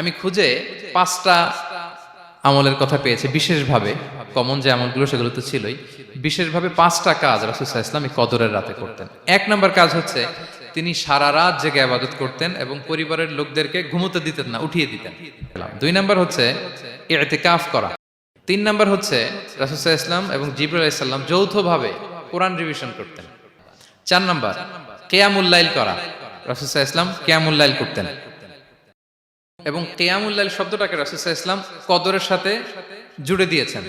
আমি খুঁজে পাঁচটা আমলের কথা পেয়েছি। বিশেষভাবে কমন যে আমলগুলো, সেগুলো তো ছিলই। বিশেষভাবে পাঁচটা কাজ রাসুসাহ ইসলাম এই কদরের রাতে করতেন। এক নম্বর কাজ হচ্ছে তিনি সারা রাত জেগে আবাদত করতেন এবং পরিবারের লোকদেরকে ঘুমোতে দিতেন না, উঠিয়ে দিতেন। দুই নম্বর হচ্ছে কাফ করা। তিন নম্বর হচ্ছে রাসুসাহ ইসলাম এবং জিবরুল ইসলাম যৌথভাবে কোরআন রিভিশন করতেন। চার নম্বর কেয়ামুল্লাইল করা। রাসুসাহ ইসলাম কেয়ামুল্লাইল করতেন। এবং কেয়ামুল্লাইল শব্দটাকে রাসুসাহ ইসলাম কদরের সাথে জুড়ে দিয়েছেন।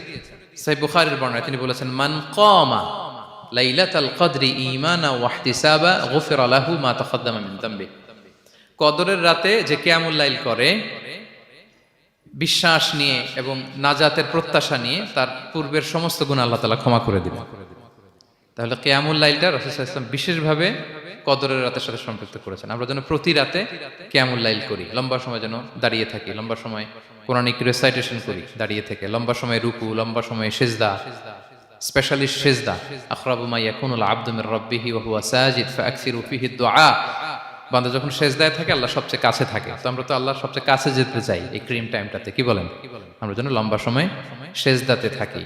সাই বুখারের বর্ণায় তিনি বলেছেন, মান কমা লাইলাতাল কদরি ঈমানা ওয়াহতিসাবা গুফিরা লাহু মা তাকাদ্দামা মিন কদরের রাতে যে কেয়ামুল্লাইল করে, বিশ্বাস নিয়ে এবং নাজাতের প্রত্যাশা নিয়ে তার পূর্বের সমস্ত গুণ আল্লাহ ক্ষমা করে দিবেন। তাহলে কেয়ামুল লাইলটা ইসলাম বিশেষভাবে কদরের রাতের সাথে সম্পৃক্ত করেছেন। আমরা যেন প্রতি রাতে কেয়ামুল লাইল করি, লম্বা সময় যেন দাঁড়িয়ে থাকি, লম্বা সময় কোরআনিক রেসাইটেশন করি, দাঁড়িয়ে থেকে, লম্বা সময় রুকু, লম্বা সময় সেজদা সেজদা। ওয়া যখন থাকে, আল্লাহ সবচেয়ে কাছে থাকে। তো আমরা তো আল্লাহর সবচেয়ে কাছে যেতে এই ক্রিম টাইমটাতে, কি বলেন? আমরা যেন লম্বা সময় সেজদাতে থাকি।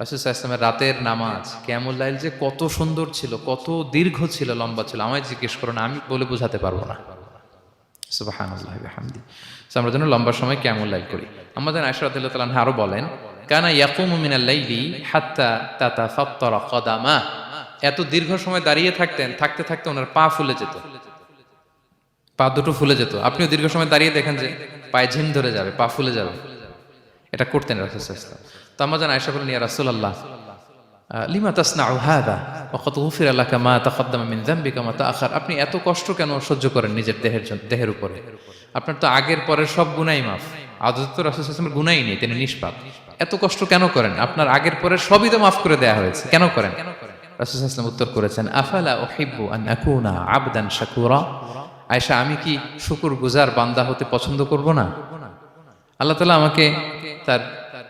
রাসুসাল্লামের রাতের নামাজ কেমন লাইল যে কত সুন্দর ছিল, কত দীর্ঘ ছিল, লম্বা ছিল, আমায় জিজ্ঞেস করো না, আমি বলে বোঝাতে পারব না। আমরা যেন লম্বা সময় কেমন লাইল করি। আমাদের আয়সা রাদিয়াল্লাহু আরও বলেন, কানা ইয়াকুমু মিনাল লাইলি হাত্তা তাতাফাত্তারা কদামা। এত দীর্ঘ সময় দাঁড়িয়ে থাকতেন, থাকতে থাকতে ওনার পা ফুলে যেত। পা দুটো ফুলে যেত। আপনিও দীর্ঘ সময় দাঁড়িয়ে দেখেন যে পায়ে ঝিম ধরে যাবে, পা ফুলে যাবে। এটা করতেন রাসূলুল্লাহ তো আমরা জান আয়েশা বলেন ইয়া রাসূলুল্লাহ লিমা তাসনাউ হাদা ওয়াকাদ গুফিরা লাকা মা তাকাদ্দামা মিন যামবিকা, মা তাআখার। আপনি এত কষ্ট কেন সহ্য করেন নিজের দেহের জন্য দেহের উপরে? আপনার তো আগের পরের সব গুনাই মাফ। আদত তো রাসূলুল্লাহের গুনাই নেই, তিনি নিষ্পাপ। এত কষ্ট কেন করেন? আপনার আগের পরের সবই তো মাফ করে দেয়া হয়েছে, কেন করেন? রাসূলুল্লাহ উত্তর করেছেন, আফালা উহিব্বু আন আকুনা আবদান শাকুরা? আয়েশা, আমি কি শুকুর গুজার বান্দা হতে পছন্দ করব না? আল্লাহ তালা আমাকে তার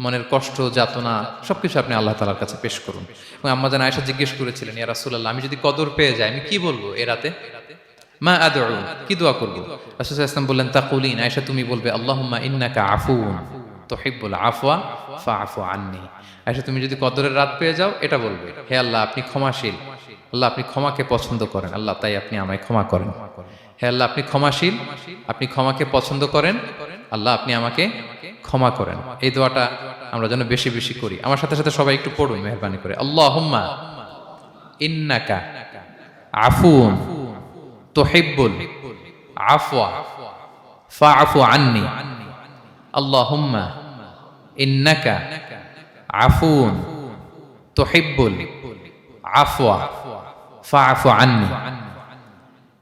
মনের কষ্ট, যাতনা, সবকিছু আপনি আল্লাহ তালার কাছে পেশ করুন। এবং আম্মা যেন আয়সা জিজ্ঞেস করেছিলেন, ইয়া রাসূলুল্লাহ, আমি যদি কদর পেয়ে যাই, আমি কি বলব এ মা আদউ, কি দোয়া করব? রাসূল ইসলাম বললেন, তাকুলিন। আয়সা তুমি বলবে, আল্লাহুম্মা ইন্নাকা আফুন তুহিব্বুল আফওয়া ফাআফু আন্নি। আয়সা তুমি যদি কদরের রাত পেয়ে যাও, এটা বলবে, হে আল্লাহ, আপনি ক্ষমাশীল। আল্লাহ আপনি ক্ষমাকে পছন্দ করেন। আল্লাহ তাই আপনি আমায় ক্ষমা করেন। হে আল্লাহ, আপনি ক্ষমাশীল। আপনি ক্ষমাকে পছন্দ করেন। আল্লাহ আপনি আমাকে ক্ষমা করেন। এই দোয়াটা আমরা যেন বেশি বেশি করি। আমার সাথে সাথে সবাই একটু পড়ুন, মেহরবানি করে। আল্লাহ হুম্মা ইন্নাকা আফুন তুহিব্বুল আফওয়া ফাআফু আন্নি। আল্লাহুম্মা ইন্নাকা আফুন তুহিব্বুল আফওয়া ফাআফু আন্নি।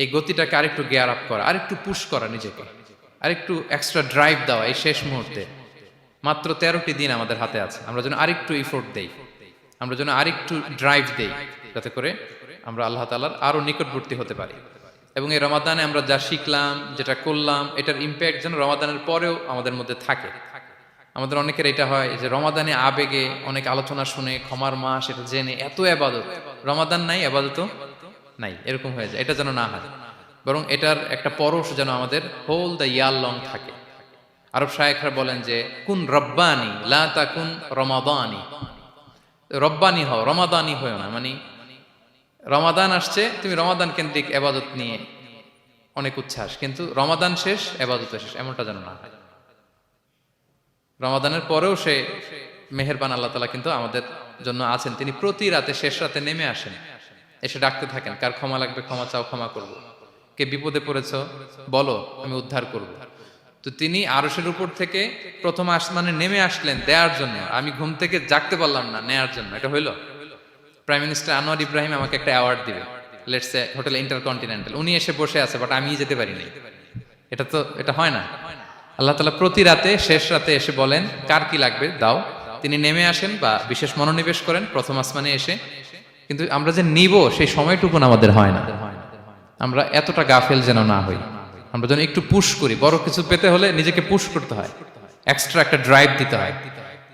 এই গতিটাকে আরেকটু গেয়ার আপ করা, আরেকটু পুশ করা নিজেকে, আরেকটু এক্সট্রা ড্রাইভ দেওয়া এই শেষ মুহূর্তে। মাত্র তেরোটি দিন আমাদের হাতে আছে। আমরা যেন আরেকটু ইফোর্ট দেই, আমরা যেন আরেকটু ড্রাইভ দেই, যাতে করে আমরা আল্লাহ তালার আরও নিকটবর্তী হতে পারি। এবং এই রমাদানে আমরা যা শিখলাম, যেটা করলাম, এটার ইম্প্যাক্ট যেন রমাদানের পরেও আমাদের মধ্যে থাকে। আমাদের অনেকের এটা হয় যে রমাদানে আবেগে অনেক আলোচনা শুনে, ক্ষমার মাস, এটা জেনে এত আবাদত। রমাদান নাই, আবাদত নাই, এরকম হয়ে যায়। এটা যেন না হয়, বরং এটার একটা পরশ যেন আমাদের হোল দ্য ইয়ার লং থাকে। আরব শায়েখরা বলেন যে, কুন রব্বানি, লা তাকুন রমাদানি। রব্বানি হও, রমাদানি হয়েও না মানে রমাদান আসছে, তুমি রমাদান কেন্দ্রিক এবাদত নিয়ে অনেক উচ্ছ্বাস, কিন্তু রমাদান শেষ, এবাদত শেষ, এমনটা যেন না হয়। রমাদানের পরেও সে মেহেরবান আল্লাহ তালা কিন্তু আমাদের জন্য আছেন। তিনি প্রতি রাতে শেষ রাতে নেমে আসেন। এসে ডাকতে থাকেন, কার ক্ষমা লাগবে, ক্ষমা চাও, ক্ষমা করব। কে বিপদে পড়েছ, বলো, আমি উদ্ধার করব। তো তিনি আরসের উপর থেকে প্রথম আসমানে নেমে আসলেন দেওয়ার জন্য। আমি ঘুম থেকে জাগতে পারলাম না নেয়ার জন্য। এটা হইল। প্রাইম মিনিস্টার আনোয়ার ইব্রাহিম আমাকে একটা অ্যাওয়ার্ড দিবে। লেটস হোটেল ইন্টারকন্টিনেন্টাল উনি এসে বসে আছে বাট আমি যেতে পারি পারিনি। এটা তো, এটা হয় না। আল্লাহ তালা প্রতি রাতে, শেষ রাতে এসে বলেন, কার কি লাগবে? দাও। তিনি নেমে আসেন বা বিশেষ মনোনিবেশ করেন, প্রথম আসমানে এসে কিন্তু আমরা যে নিব সেই সময়টুকু আমাদের হয় না। আমরা এতটা গাফেল যেন না হই। আমরা যেন একটু পুশ করি। বড় কিছু পেতে হলে নিজেকে পুশ করতে হয়। এক্সট্রা একটা ড্রাইভ দিতে হয়।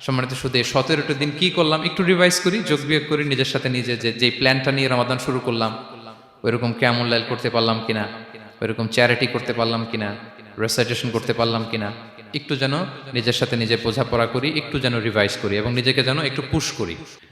সম্মানিত শুধু সতেরোটা দিন কি করলাম? একটু রিভাইজ করি, যোগ বিয়োগ করি, নিজের সাথে নিজে যে, যেই প্ল্যানটা নিয়ে রমাদান শুরু করলাম, ওইরকম কেমন লাইল করতে পারলাম কিনা? ওইরকম চ্যারিটি করতে পারলাম কিনা? রেসাইটেশন করতে পারলাম কিনা? একটু যেন নিজের সাথে নিজে বোঝাপড়া করি, একটু যেন রিভাইজ করি এবং নিজেকে যেন একটু পুশ করি।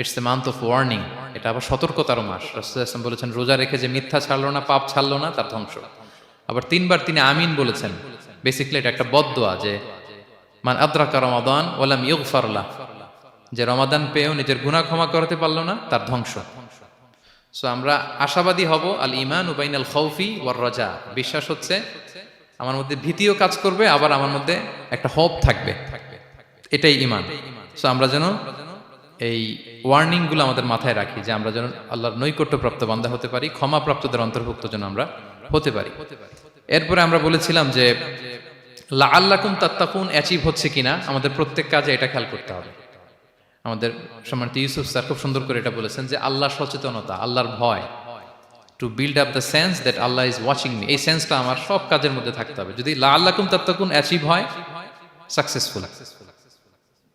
it's the month of warning এটা আবার সতর্কতারও মাস। রাসুলাম বলেছেন, রোজা রেখে যে মিথ্যা ছাড়লো না, পাপ ছাড়লো না, তার ধ্বংস। আবার তিনবার তিনি আমিন বলেছেন। বেসিক্যালি এটা একটা বদোয়া যে, মান আদ্রাকা রমাদান ওলাম ইউগফারলা যে রমাদান পেয়েও নিজের গুনাহ ক্ষমা করতে পারল না, তার ধ্বংস। সো আমরা আশাবাদী হব, আল ইমান উবাইন আল খৌফি ওয়ার রাজা। বিশ্বাস হচ্ছে, আমার মধ্যে ভীতিও কাজ করবে, আবার আমার মধ্যে একটা হোপ থাকবে। এটাই ইমান সো আমরা যেন এই ওয়ার্নিংগুলো আমাদের মাথায় রাখি যে আমরা যেন আল্লাহর নৈকট্য প্রাপ্ত বান্ধা হতে পারি ক্ষমা প্রাপ্তদের অন্তর্ভুক্ত যেন আমরা হতে পারি। এরপরে আমরা বলেছিলাম যে লা আল্লাকুম তাত্তাকুন অ্যাচিভ হচ্ছে কিনা, আমাদের প্রত্যেক কাজে এটা খেয়াল করতে হবে। আমাদের সম্মানিত ইউসুফ স্যার খুব সুন্দর করে এটা বলেছেন যে, আল্লাহ সচেতনতা, আল্লাহর ভয়। To build up the sense that Allah is watching me এই সেন্সটা আমার সব কাজের মধ্যে থাকতে হবে। যদি লা আল্লাকুম তাত্তাকুন অ্যাচিভ হয় সাকসেসফুল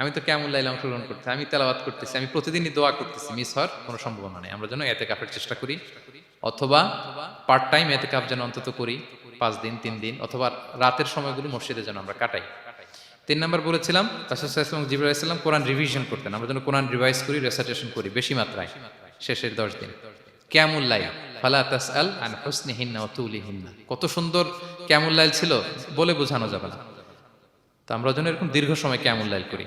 আমি তো কেমন লাইলে অংশগ্রহণ করতে? আমি তেলাবাদ করতেছি, আমি প্রতিদিনই দোয়া করতেছি, মিস হওয়ার কোনো সম্ভাবনা নেই। আমরা যেন এতে কাপের চেষ্টা করি, অথবা পার্ট টাইম এতে কাপ যেন অন্তত করি, পাঁচ দিন, তিন দিন, অথবা রাতের সময়গুলো মসজিদে যেন আমরা কাটাই। তিন নম্বর বলেছিলাম রাসুসাল্লাম জিবুল ইসলাম কোরআন রিভিশন করতেন। আমরা যেন কোরআন রিভাইজ করি রেসাইটেশন করি, বেশি মাত্রায়, শেষের দশ দিন। ক্যামুল্লাই ফালা আল কত সুন্দর ক্যামুল্লাইল ছিল, বলে বোঝানো যাবে না। তো আমরা যেন এরকম দীর্ঘ সময় কেমন লাইল করি।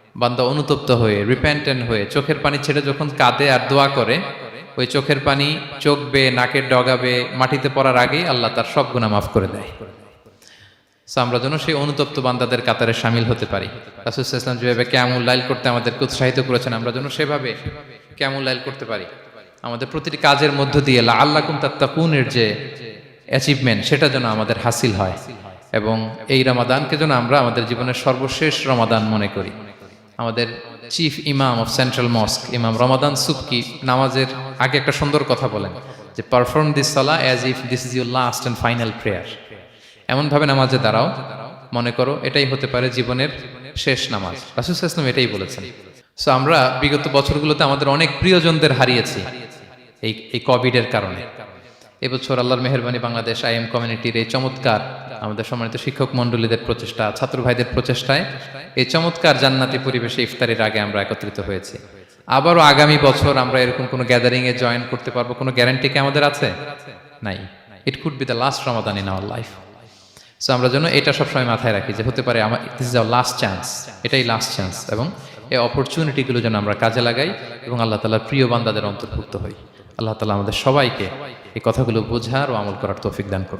বান্দা অনুতপ্ত হয়ে রিপেন্টেন্ট হয়ে, চোখের পানি ছেড়ে যখন কাঁদে আর দোয়া করে, ওই চোখের পানি চোখ বে নাকের ডগাবে, মাটিতে পড়ার আগেই আল্লাহ তার সব গুণা মাফ করে দেয়। আমরা যেন সেই অনুতপ্ত বান্দাদের কাতারে সামিল হতে পারি। রাসুল ইসলাম যেভাবে ক্যামুল লাইল করতে আমাদেরকে উৎসাহিত করেছেন, আমরা যেন সেভাবে ক্যামুল লাইল করতে পারি। আমাদের প্রতিটি কাজের মধ্য দিয়ে আল্লাহ কুম তাত্তাকুনের যে অ্যাচিভমেন্ট সেটা যেন আমাদের হাসিল হয়। এবং এই রমাদানকে যেন আমরা আমাদের জীবনের সর্বশেষ রমাদান মনে করি। আমাদের চিফ ইমাম অফ সেন্ট্রাল মস্ক ইমাম রমাদান সুবকি নামাজের আগে একটা সুন্দর কথা বলেন যে perform this salah as if this is your last and final prayer এমনভাবে নামাজে দাঁড়াও, মনে করো এটাই হতে পারে জীবনের শেষ নামাজ। রাসুল ইসলাম এটাই বলেছেন। সো আমরা বিগত বছরগুলোতে আমাদের অনেক প্রিয়জনদের হারিয়েছি এই এই কোভিডের কারণে। এবছর আল্লাহর মেহরবানি বাংলাদেশ আইএম কমিউনিটির এই চমৎকার আমাদের সম্মানিত শিক্ষক মণ্ডলীদের প্রচেষ্টা, ছাত্র ভাইদের প্রচেষ্টায় এই চমৎকার জান্নাতি পরিবেশে ইফতারির আগে আমরা একত্রিত হয়েছি। আবারও আগামী বছর আমরা এরকম কোনো গ্যাদারিং এ জয়েন করতে পারব, কোনো গ্যারান্টি কি আমাদের আছে? নাই। It could be the last Ramadan in our life so আমরা যেন এটা সবসময় মাথায় রাখি যে হতে পারে আমার this is our last chance এটাই লাস্ট চান্স এবং এই অপরচুনিটিগুলো যেন আমরা কাজে লাগাই এবং আল্লাহ তালার প্রিয় বান্দাদের অন্তর্ভুক্ত হই। আল্লাহ তালা আমাদের সবাইকে এই কথাগুলো বোঝার ও আমল করার তৌফিক দান করুন।